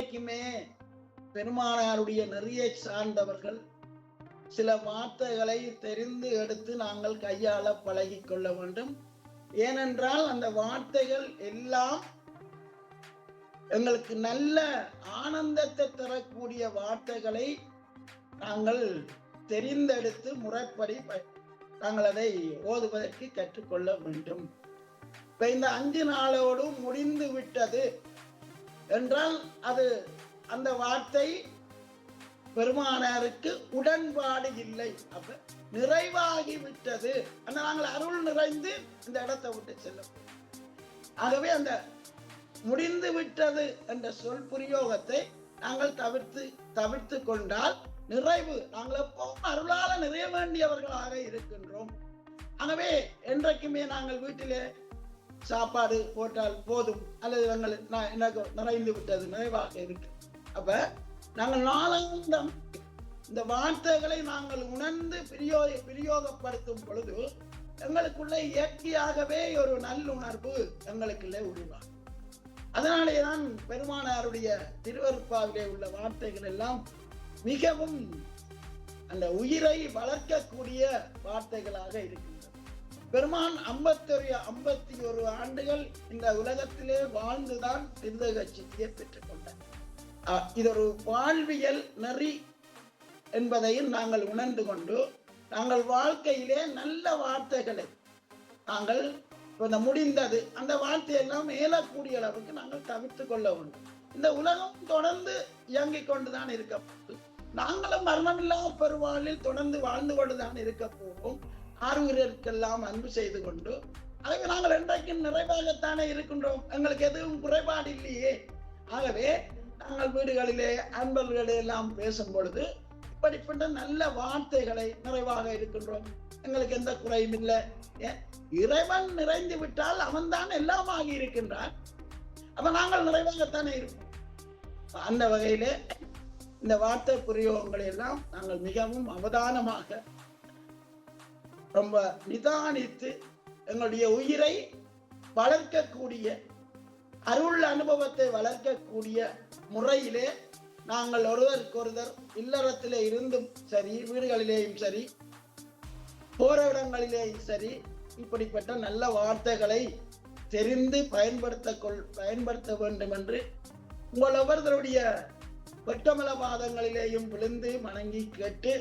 என்றைக்குமே பெருமானாருடைய நெறியை சார்ந்தவர்கள் சில வார்த்தைகளை தெரிந்து எடுத்து நாங்கள் கையாள பழகி கொள்ள வேண்டும். ஏனென்றால் அந்த வார்த்தைகள் எல்லாம் எங்களுக்கு நல்ல ஆனந்தத்தை தரக்கூடிய வார்த்தைகளை நாங்கள் தெரிந்தெடுத்து முறைப்படி ப- நாங்கள் அதை ஓதுவதற்கு கற்றுக்கொள்ள வேண்டும். இப்ப இந்த அஞ்சு நாளோடு முடிந்து விட்டது. என்றால் அது அந்த வார்த்தை பெருமானாருக்கு உடன்பாடு இல்லை. அப்ப நிறைவாகி விட்டது ஆனா நாங்கள் அருள் நிறைந்து இந்த இடத்தை விட்டு செல்லும். ஆகவே அந்த முடிந்து விட்டது என்ற சொல் பிரயோகத்தை நாங்கள் தவிர்த்து தவிர்த்து கொண்டால் நிறைவு. நாங்கள் எப்பவும் அருளால நிறைய வேண்டியவர்களாக இருக்கின்றோம். ஆகவே என்றைக்குமே நாங்கள் வீட்டிலே சாப்பாடு போட்டால் போதும். அல்லது எங்கள் நான் எனக்கு நிறைந்து விட்டது. நிறைவாக இருக்கு. அப்ப நாங்கள் நாளாந்தம் இந்த வார்த்தைகளை நாங்கள் உணர்ந்து பிரியோ பிரயோகப்படுத்தும் பொழுது எங்களுக்குள்ள இயற்கையாகவே ஒரு நல்லுணர்வு எங்களுக்குள்ளே உருவாகும். அதனாலேதான் பெருமானாருடைய திருவருப்பாவிலே உள்ள வார்த்தைகள் எல்லாம் மிகவும் அந்த உயிரை வளர்க்கக்கூடிய வார்த்தைகளாக இருக்கின்றன. பெருமான் ஐம்பத்தொரு ஐம்பத்தி ஒரு ஆண்டுகள் இந்த உலகத்திலே வாழ்ந்துதான் திருதக சித்தியை பெற்றுக்கொண்டார் அஹ் இது ஒரு வாழ்வியல் நெறி என்பதையும் நாங்கள் உணர்ந்து கொண்டு நாங்கள் வாழ்க்கையிலே நல்ல வார்த்தைகளை நாங்கள் இப்ப இந்த முடிந்தது அந்த வார்த்தையெல்லாம் மேலக்கூடிய அளவுக்கு நாங்கள் தவிர்த்து கொள்ள வேண்டும். இந்த உலகம் தொடர்ந்து இயங்கிக் கொண்டுதான் இருக்க நாங்களும் மரணமில்லா பெருவாழில் தொடர்ந்து வாழ்ந்து கொண்டுதான் இருக்க போவோம் ஆறுவருக்கெல்லாம் அன்பு செய்து கொண்டு ஆகவே நாங்கள் என்றைக்கும் நிறைவாகத்தானே இருக்கின்றோம். எங்களுக்கு எதுவும் குறைபாடு இல்லையே. ஆகவே நாங்கள் வீடுகளிலே அன்பர்களை எல்லாம் பேசும் பொழுது இப்படிப்பட்ட நல்ல வார்த்தைகளை நிறைவாக இருக்கின்றோம். எங்களுக்கு எந்த குறையும் இல்லை. இறைவன் நிறைந்து விட்டால் அவன்தான் எல்லாமாகி இருக்கின்றான். அப்ப நாங்கள் நிறைவாகத்தானே இருப்போம். அந்த வகையிலே இந்த வார்த்தை பிரயோகங்களை எல்லாம் நாங்கள் மிகவும் அவதானமாக ரொம்ப நிதானித்து எங்களுடைய உயிரை வளர்க்கக்கூடிய அருள் அனுபவத்தை வளர்க்கக்கூடிய முறையிலே நாங்கள் ஒருவருக்கொருவர் இல்லறத்திலே இருந்தும் சரி வீடுகளிலேயும் சரி போற இடங்களிலேயும் சரி இப்படிப்பட்ட நல்ல வார்த்தைகளை தெரிந்து பயன்படுத்த கொள் பயன்படுத்த வேண்டும் என்று உங்கள் ஒவ்வொருத்தருடைய வெட்டமல பாதங்களிலேயும் விழுந்து வணங்கி கேட்டு